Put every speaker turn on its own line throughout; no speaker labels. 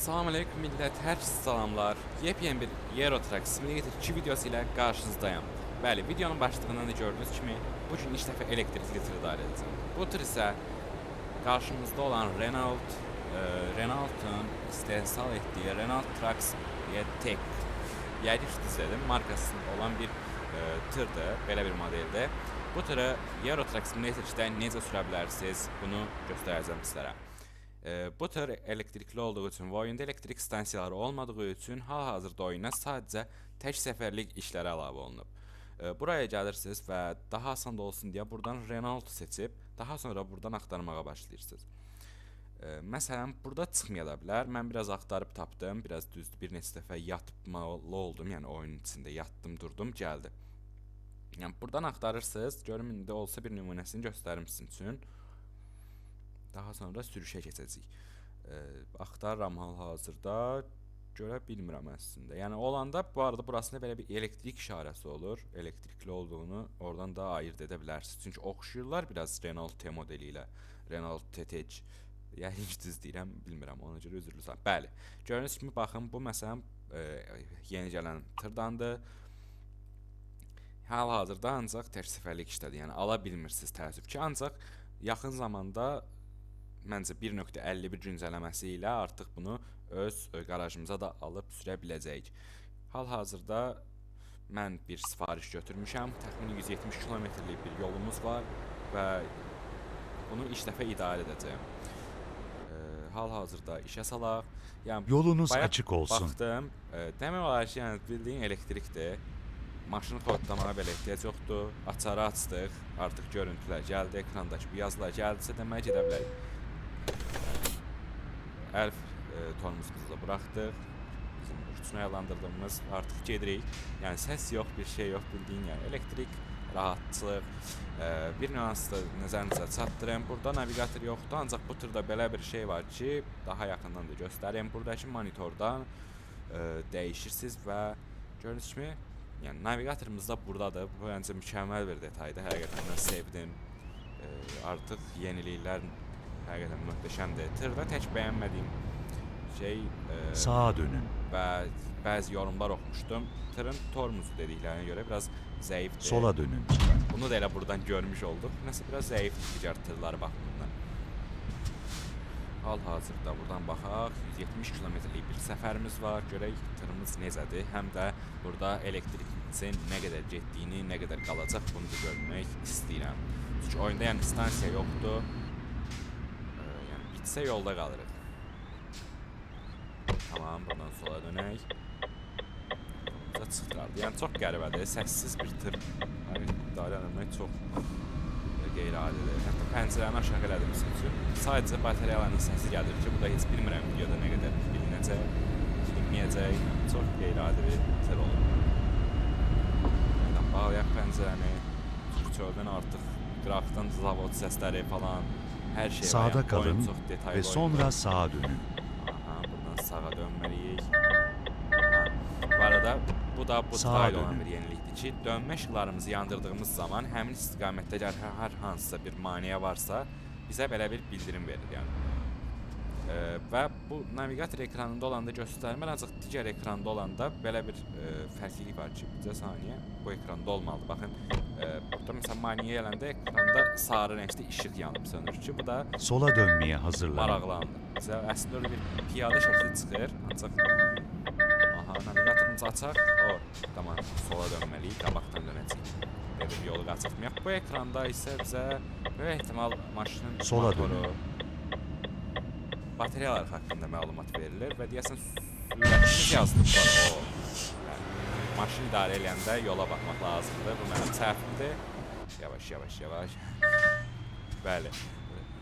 Salam aleyküm millət, hər kəsə salamlar. Yepyeni bir Euro Truck Simulator 2 videosu ilə qarşınızdayım. Bəli, videonun başlığından da gördüyünüz kimi bu gün ilk dəfə elektrikli tır idarə edəcəm. Bu tır isə qarşımızda olan Renault e, Renault'un istehsal etdiyi Renault Trucks Tech yerleşti dedim markasında olan bir e, tırdır, belə bir modeldir. Bu tırı Euro Truck Simulator 2-də necə sürə bunu göstərəcəm sizlərə. E, bu tır elektrikli olduğu üçün ve oyunda elektrik stansiyaları olmadığı üçün hal-hazırda oyuna sadece tek seferlik işlərə əlavə olunub. E, buraya gəlirsiniz və daha asan da olsun deyə buradan Renault seçib, daha sonra buradan axtarmağa başlayırsınız. E, məsələn, burada çıxmaya da bilər. Mən biraz axtarıb tapdım, biraz düzdür. Bir neçə dəfə yatmalı oldum, yəni oyunun içində yatdım, durdum, gəldi. Yəni buradan axtarırsınız. Görüm indi olsa bir nümunəsini göstərim sizin üçün. Daha sonra sürüşə keçəcəyik. E, axtarıram hal-hazırda görə bilmirəm əslində. Yəni olanda bu arada burasında belə bir elektrik işarəsi olur. Elektrikli olduğunu oradan da ayırd edə bilərsiniz. Çünki oxşuyurlar biraz Renault T modeli ilə. Renault TTC. Yəni düz deyirəm, bilmirəm. Ona görə üzrlü sağ. Bəli. Gördüyünüz kimi baxın, bu məsələn e, yeni gələn tırdandır. Hal-hazırda ancaq tək səfərlik işlədir. Yəni ala bilmirsiniz təəssüf ki, ancaq yaxın zamanda məncə 1.51 güncəlləməsi ilə artıq bunu öz e, qarajımıza da alıb sürə biləcəyik. Hal-hazırda mən bir sifariş götürmüşəm. Təxminən 170 kilometrlik bir yolumuz var və bunu ilk dəfə idarə edəcəyəm. E, Hal-hazırda işə salaq. Yəni
Yolunuz açık olsun.
Baxdım. E, demək olar ki, yəni bildiyin elektrikdir. Maşını kodlamağa belə ehtiyac yoxdur. Açarı açdıq. Artıq görüntülər gəldi, ekrandakı bu yazılar gəldisə demək gedə bilərik. Elf e, tormozumuzu da buraxdıq. Bizim uçma yaylandırdığımız artıq gedirik. Yəni səs yox, bir şey yox bildiyin yəni elektrik, rahatçılıq. E, bir nüans da nəzərinizə çatdırım. Burada navigator yoxdur, ancaq bu turda belə bir şey var ki, daha yaxından da göstərim. Buradakı monitordan e, dəyişirsiniz və gördüyünüz kimi yəni navigatorumuz da buradadır. Bu məncə mükəmməl bir detaydır. Həqiqətən mən sevdim. E, artıq yeniliklər həqiqətən möhtəşəmdir. Tırda tək bəyənmədiyim şey e,
Sağa dönün.
və bəzi yorumlar oxumuşdum. Tırın tormuzu dediklərinə görə biraz zəifdir.
Sola dönün.
Bunu da elə buradan görmüş olduq. Nəsə biraz zəif digər tırlar baxımından. Hal-hazırda buradan baxaq. 170 kilometrlik bir səfərimiz var. Görək tırımız necədir. Həm də burada elektrikin nə qədər getdiyini, nə qədər qalacaq bunu da görmək istəyirəm. Çünki oyunda yəni stansiya yoxdur. Yəni bitsə yolda qalırıq. Tamam, buradan sola dönək. Yolumuza çıxardı. Yəni çox qəribədir. Səssiz bir tır. Hani idarə etmək çox qeyri-adidir. Hətta pəncərəni aşağı elədim üçün. Sadəcə batareyaların səsi gəlir ki, bu da heç bilmirəm videoda nə qədər bilinəcək, bilinməyəcək. Çox qeyri-adi bir tır olur. Yəni bağlayaq pəncərəni. Çünki çöldən artıq qıraqdan zavod səsləri falan hər şey.
Sağda
oyun
kalın ve sonra sağa dönün.
Aha, buradan sağa dönməliyik. Ha, bu arada bu da bu
Sağa
dahil olan
dönün.
bir yenilikdir ki, dönmə işıqlarımızı yandırdığımız zaman həmin istiqamətdə hər, hər hansısa bir maneə varsa, bizə belə bir bildirim verir yəni. E, və bu navigator ekranında olanda göstərmir, ancaq digər ekranda olanda belə bir e, fərqlilik var ki, bizə saniyə bu ekranda olmalıdır. Baxın, e, burada məsələn maneə gələndə ekranda sarı rəngdə işıq yanıb sönür ki, bu da
Sola dönmeye hazırlanın.
maraqlandı. Bizə əslində öyle bir piyada şəkli çıxır, ancaq aha, navigatorumuzu açaq. O, tamam, sola dönməliyik, qabaqdan dönəcəyik. Belə bir yolu qaçırtmayaq. Bu ekranda isə bizə böyük ehtimal maşının
Sola
motoru, batareyalar haqqında məlumat verilir və deyəsən sürətimiz yazılıb var. O, yəni, maşın idarə edəndə yola baxmaq lazımdır. Bu mənim səhvimdir. Yavaş, yavaş, yavaş. Bəli.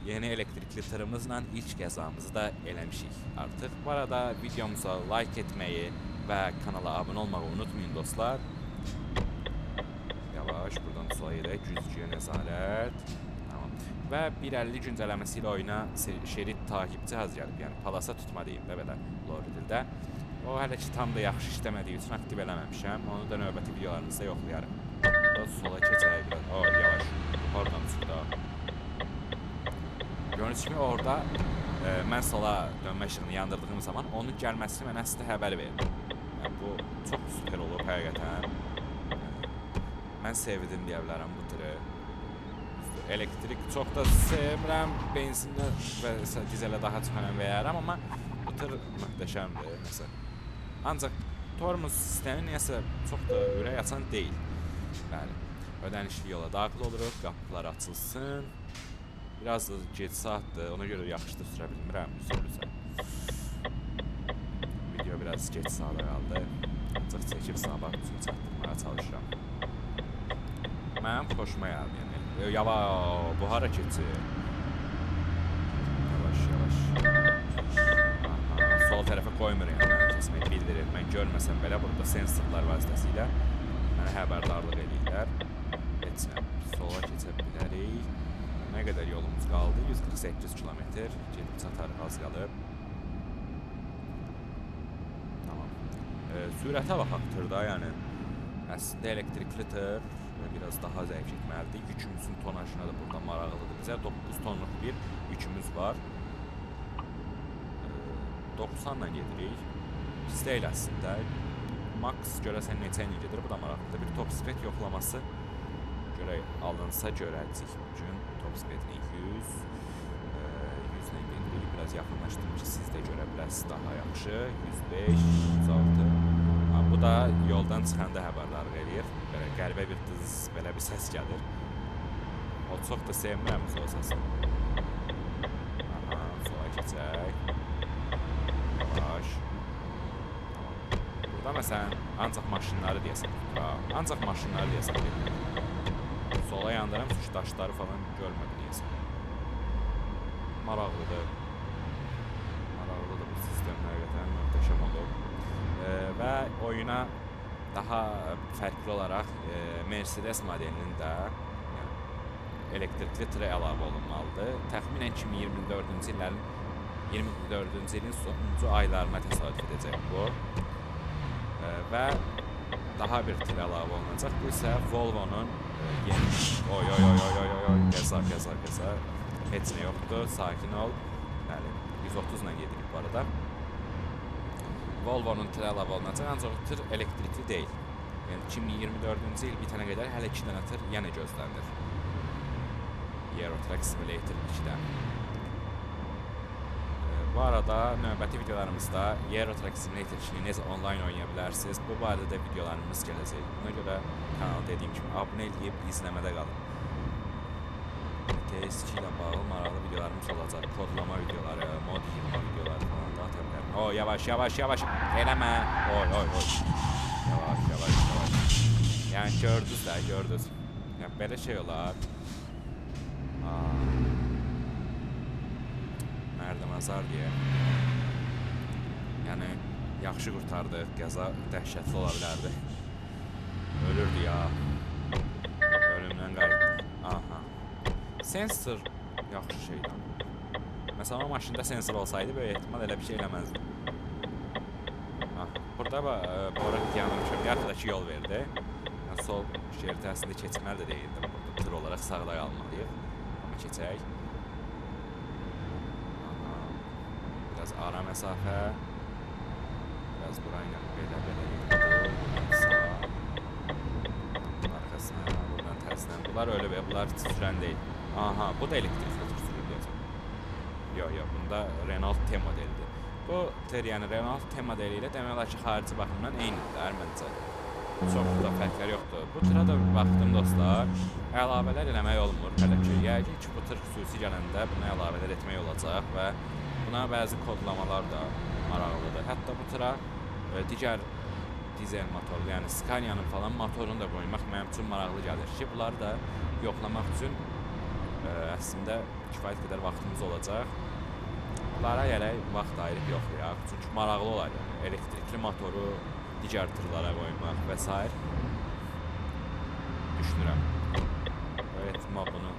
Yeni elektrikli tırımızla ilk qəzamızı da eləmişik artıq. Bu arada videomuza like etməyi və kanala abunə olmağı unutmayın dostlar. Yavaş, buradan sola gedək. Güzgüyə nəzarət. Və 1.50 güncəlləməsi ilə oyuna şerit takipçi haz gəlib. Yəni palasa tutma deyim də belə Lordildə. O hələ ki tam da yaxşı işləmədiyi üçün aktiv eləməmişəm. Onu da növbəti videolarımızda yoxlayarım. Da sola keçək biraz. O, yavaş. Oradan çıxdı. Gördüyünüz kimi orada e, mən sola dönmə işığını yandırdığım zaman onun gəlməsini mənə əslində xəbər verir. Yəni bu çox super olub həqiqətən. Mən sevdim deyə bilərəm bu tırı. Elektrik çox da sevmirəm. Benzinlə və s- dizelə daha çox önəm verərəm, amma bu tır möhtəşəmdir məsələn. Ancaq tormuz sistemi niyəsə çox da ürək açan deyil. Bəli. Ödənişli yola daxil oluruq, qapılar açılsın. Biraz da gec saatdır, ona görə yaxşı da sürə bilmirəm sürürsə. Video biraz geç saata qaldı. Ancaq çəkib sabah üçün çatdırmağa çalışıram. Mənim xoşuma gəldi yəni. E, Yava, bu hara keçir? Yavaş, yavaş. Aha, sol tərəfə qoymur yəni məni keçməyi bildirir. Mən görməsəm belə burada sensorlar vasitəsilə mənə xəbərdarlıq edirlər. Keçirəm. Sola keçə bilərik. Nə qədər yolumuz qaldı? 148 kilometr. Gedib çatarıq az qalıb. Tamam. E, sürətə baxaq tırda, yəni əslində elektrikli tır biraz daha zəif çəkməlidir. Yükümüzün tonajına da burada maraqlıdır. Bizə 9 tonluq bir yükümüz var. E, 90 ilə gedirik. Pis deyil əslində. Max görəsən neçə ilə gedir? Bu da maraqlıdır. Bir top speed yoxlaması görək alınsa görəcəyik bu gün. Top speedini 100 e, 100 ilə gedirik. Biraz yaxınlaşdırım ki, siz də görə biləsiniz daha yaxşı. 105, 106. Ha, bu da yoldan çıxanda eləyir. Qəribə bir dız, belə bir səs gəlir. O çox da sevmirəm o səsi. Aha, sola keçək. Yavaş. Burada məsələn ancaq maşınları deyəsən. Ha, ancaq maşınları deyəsən. Sola yandıram çünki daşları falan görmədim deyəsən. Maraqlıdır. Maraqlıdır bu sistem həqiqətən möhtəşəm olub. E, və oyuna daha fərqli olaraq e, Mercedes modelinin də yəni, elektrikli tırı əlavə olunmalıdır. Təxminən 2024-cü illərin 24-cü ilin sonuncu aylarına təsadüf edəcək bu. E, və daha bir tır əlavə olunacaq. Bu isə Volvo-nun e, yeni oy oy oy oy oy oy oy qəza qəza qəza heç nə yoxdur. Sakin ol. Bəli, 130 ilə gedirik bu arada. Volvo-nun ancaq o tır elektrikli deyil. Yəni 2024-cü il bitənə qədər hələ 2 dənə tır yenə gözlənilir. Euro Truck Simulator 2-də. Ee, Bu arada növbəti videolarımızda Euro Truck Simulator 2-ni necə onlayn oynaya bilərsiniz, bu barədə də videolarımız gələcək. Buna görə kanala dediyim kimi abunə edib izləmədə qalın. TS2 ilə bağlı maraqlı videolarımız olacaq. Kodlama videoları, mod yığma videoları falan da ata bilərəm. O, yavaş, yavaş, yavaş. Eləmə. Oy, oy, oy. Yavaş, yavaş, yavaş. Yəni gördünüz də, gördünüz. Yəni belə şey olar. Aa. Mərdəmazar deyə. Yəni yaxşı qurtardıq. Qəza dəhşətli ola bilərdi. Ölürdü ya. Ölümdən qayıtdıq. Aha. Sensor yaxşı şeydir. O maşında sensor olsaydı böyük ehtimal elə bir şey eləməzdi. Ha, burada ba e, Bora yanılmışam. Arkadaşı yol verdi. Yəni sol şerit əslində keçməli də deyildim. Burada tır olaraq sağda qalmalıyıq. Amma keçək. Biraz ara məsafə. Biraz burayla belə belə. Sağa. Arkasına, buradan tərsinə. Bunlar öyle ve bunlar sürən deyil. Aha, bu da elektrikli. Yo, yo, bunda Renault T modelidir. Bu tır, yəni Renault T modeli ilə demək olar ki, xarici baxımdan eynidirlər məncə. Çox da fərqləri yoxdur. Bu tıra da baxdım dostlar. Əlavələr eləmək olmur. Hələ ki, yəqin ki, bu tır xüsusi gələndə buna əlavələr etmək olacaq və buna bəzi kodlamalar da maraqlıdır. Hətta bu tıra e, digər dizel motorlu, yəni Scania'nın falan motorunu da qoymaq mənim üçün maraqlı gəlir ki, bunları da yoxlamaq üçün ə, əslində kifayət qədər vaxtımız olacaq. Bunlara gərək vaxt ayırıb yoxlayaq. Çünki maraqlı olar yəni. Elektrikli motoru digər tırlara qoymaq və s. düşünürəm. Öyrətmə bunu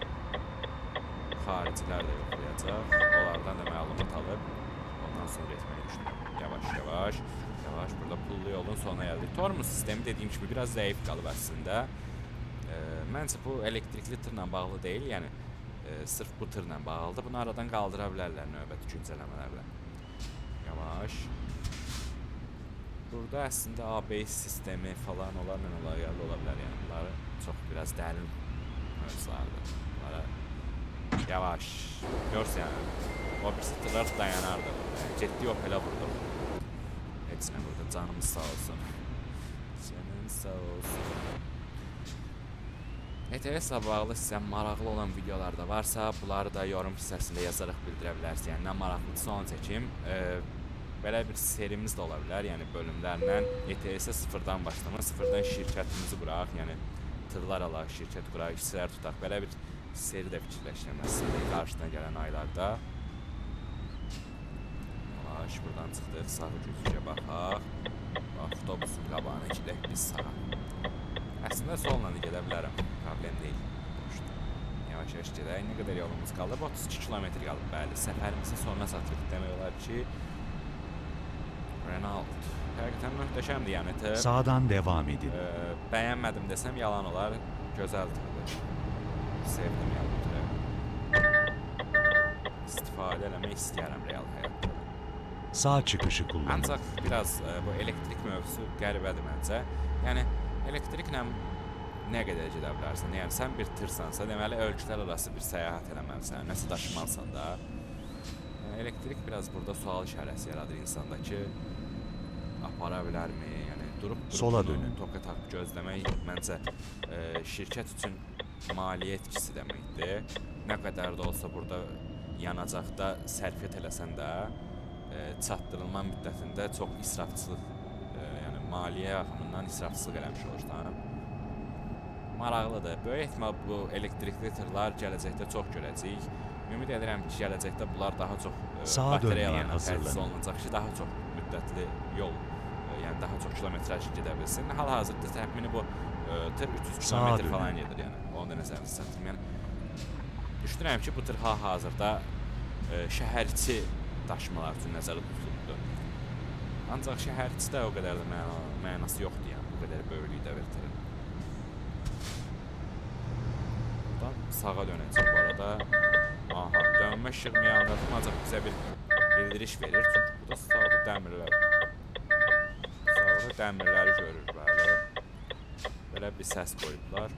xaricilər də yoxlayacaq. Onlardan da məlumat alıb ondan sonra etməyi düşünürəm. Yavaş yavaş, yavaş burada pullu yolun sonuna gəldik. Tormuz sistemi dediyim kimi biraz zəif qalıb əslində. E, məncə bu elektrikli tırla bağlı deyil, yəni e, sırf bu tırla bağlıdır. Bunu aradan qaldıra bilərlər növbəti güncəlləmələrlə. Yavaş. Burada əslində ABS sistemi falan olarla əlaqəli ola bilər yəni. Bunları çox biraz dərin mövzulardır. Bunlara yavaş. Görsən yəni. O birisi tırlar dayanardı. Ciddi Opel'e vurdum. Hepsine burada canımız sağ olsun. Canın sağ olsun. ETS-la bağlı sizə maraqlı olan videolar da varsa, bunları da yorum hissəsində yazaraq bildirə bilərsiniz. Yəni nə maraqlıdırsa onu çəkim. E, belə bir serimiz də ola bilər, yəni bölümlərlə ETS-ə sıfırdan başlama, sıfırdan şirkətimizi quraq, yəni tırlar alaq, şirkət quraq, işçilər tutaq. Belə bir seri də fikirləşirəm əslində qarşına gələn aylarda. Yavaş buradan çıxdıq, sağ güzgüyə baxaq. Avtobusun qabağına gedək biz sağa. Əslində solla da gedə bilərəm, problem deyil. Boşdur. Yavaş-yavaş gedək. Nə qədər yolumuz qalıb? 32 kilometr qalıb. Bəli, səfərimizi sonuna çatdırıq demək olar ki, Renault. Həqiqətən möhtəşəmdir yəni tır.
Sağdan devam edin.
Ee, bəyənmədim desəm yalan olar. Gözəl tırdır. Sevdim yəni tırı. İstifadə eləmək istəyərəm real həyatda.
Sağ çıkışı kullanın.
Ancaq biraz e, bu elektrik mövzusu qəribədir məncə. Yəni elektriklə nə qədər gedə bilərsən? Yəni sən bir tırsansa, deməli ölkələr arası bir səyahət eləməlisən, nəsə daşımalısan da. Yəni, elektrik biraz burada sual işarəsi yaradır insanda ki, apara bilərmi? Yəni durub, durub
Sola dönün.
Toka takıb gözləmək məncə e, şirkət üçün maliyyə etkisi deməkdir. Nə qədər də olsa burada yanacaqda sərfiyyat eləsən də e, çatdırılma müddətində çox israfçılıq, maliyyə baxımından israfçılıq eləmiş olursan. Maraqlıdır. Böyük ehtimal bu elektrikli tırlar gələcəkdə çox görəcəyik. Ümid edirəm ki, gələcəkdə bunlar daha çox e,
Sağa
batareyalarla
dönməyə
təchiz olunacaq ki, daha çox müddətli yol, e, yəni daha çox kilometraj gedə bilsin. Hal-hazırda təxmini bu e, tır 300
Sağa
kilometr falan gedir, yəni. Onu da nəzərdə tutun. Yəni düşünürəm ki, bu tır hal-hazırda şəhər içi daşımalar üçün nəzərdə tutulubdur. Ancaq şəhər içi də o qədər də məna, mənası yoxdur, yəni bu qədər böyüklükdə bir tırın. Buradan sağa dönəcək bu arada. Aha, dönmə işığını yandırdım, ancaq bizə bir bildiriş verir. Çünki burada sağda dəmirlər. Sağda dəmirləri görür bəli. Belə bir səs qoyublar.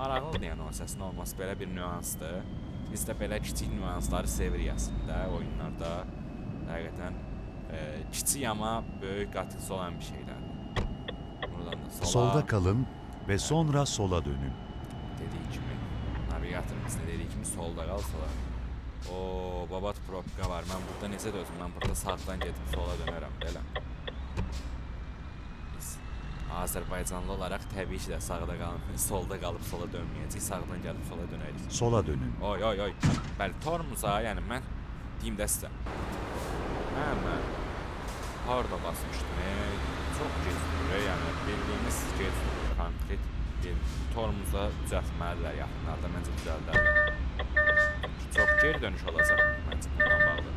Maraqlıdır yəni o səsin olması belə bir nüansdır. Biz də belə kiçik nüansları sevirik əslində oyunlarda. Həqiqətən e, kiçik amma böyük qatıqsı olan bir. Buradan da sola.
Solda kalın ve sonra sola dönün.
dediği kimi navigatorumuz da dediği kimi solda qal sola. O babat probka var. Mən burada necə dözüm? Mən burada sağdan gedib sola dönərəm belə. Biz Azərbaycanlı olaraq təbii ki də sağda qalıb, solda qalıb sola dönməyəcəyik. Sağdan gəlib sola dönərik.
Sola dönün.
Oy oy oy. Bəli, Tormuza, yəni mən deyim də sizə. Mən harda basmışdım? E, çox gecikdir, yəni bildiyimiz gecikdir konkret bir Tormuza düzəltməlidirlər yaxınlarda, məncə düzəldirlər. Çox geri dönüş olacaq məncə bundan bağlı.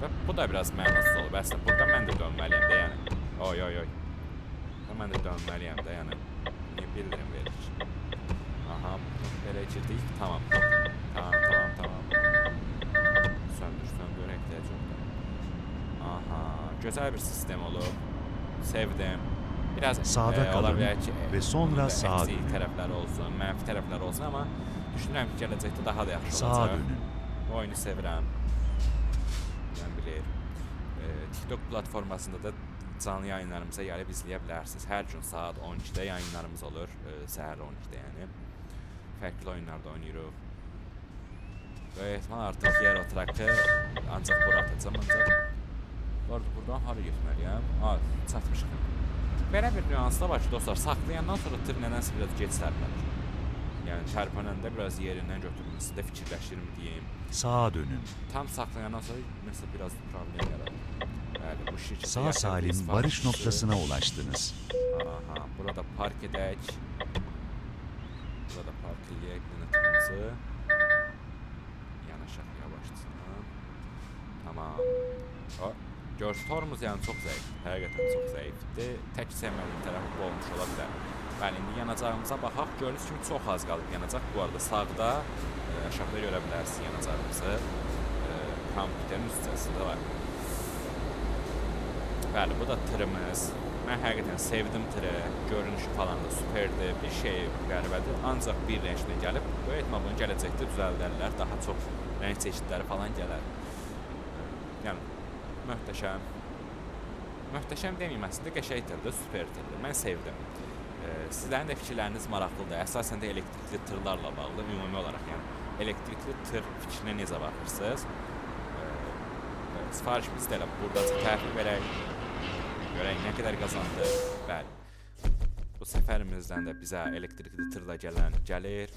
Və bu da biraz mənasız olub. Əslində burada mən də dönməliyəm də, yəni. Oy oy oy. Və mən də dönməliyəm də, yəni. Niyə bildirim verir? Aha, belə girdik. Tamam, Gözəl bir sistem olub. Sevdim. Biraz
Sağda
e,
kalın
ki,
ve sonra sağa dönün.
tərəfləri olsun, mənfi tərəfləri olsun, amma düşünürəm ki, gələcəkdə daha da yaxşı
Sağa
olacaq.
dönün.
Bu oyunu sevirəm. Mən bilir. E, TikTok platformasında da canlı yayınlarımıza gəlib izləyə bilərsiniz. Hər gün saat 12-də yayınlarımız olur. E, səhər 12-də yəni. Fərqli oyunlarda oynayırıq. Və ehtimal artıq yer oturakı ancaq bura atacağım, ancaq Arada buradan hara getməliyəm? Ha, çatmışıq. Belə bir nüans da var ki, dostlar, saxlayandan sonra tır nədənsə biraz gec tərpənir. Yəni tərpənəndə biraz yerindən götürməsində fikirləşirim deyim.
Sağa dönün.
Tam saklayandan sonra mesela biraz problem yaradı. Yani bu şirkete
Sağ salim
biz
varış
fabrikası-
noktasına ulaştınız.
Aha, burada park edək. Burada park edək yönetimizi. Yanaşaq yavaşçına. Tamam. O, gör tormuz yəni çox zəif. Həqiqətən çox zəifdir. Tək sevmədiyim tərəfi bu olmuş ola bilər. Bəli, indi yanacağımıza baxaq. Gördüyünüz kimi çox az qalıb yanacaq. Bu arada sağda e, aşağıda görə bilərsiniz yanacağımızı. E, kompüterin üstəsində var. Bəli, bu da tırımız. Mən həqiqətən sevdim tırı. Görünüşü falan da superdir. Bir şey qəribədir. Ancaq bir rənglə gəlib. Bu ehtimal bunu gələcəkdə düzəldərlər. Daha çox rəng çeşidləri falan gələr. Yəni möhtəşəm. Möhtəşəm deməyim əslində qəşəng tırdır, super tırdır. Mən sevdim. E, sizlərin də fikirləriniz maraqlıdır. Əsasən də elektrikli tırlarla bağlı ümumi olaraq, yəni elektrikli tır fikrinə necə baxırsınız? E, e, sifarişimizi də elə buradaca təhvil verək. Görək nə qədər qazandı. Bəli. Bu səfərimizdən də bizə elektrikli tırla gələn gəlir.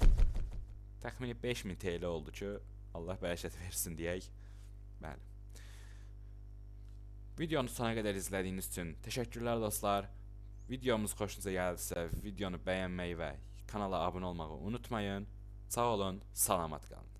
Təxmini 5000 TL oldu ki, Allah bərəkət versin deyək. Bəli. Videonu sona qədər izlədiyiniz üçün təşəkkürlər dostlar. Videomuz xoşunuza gəldisə, videonu bəyənməyi və kanala abunə olmağı unutmayın. Sağ olun, salamat qalın.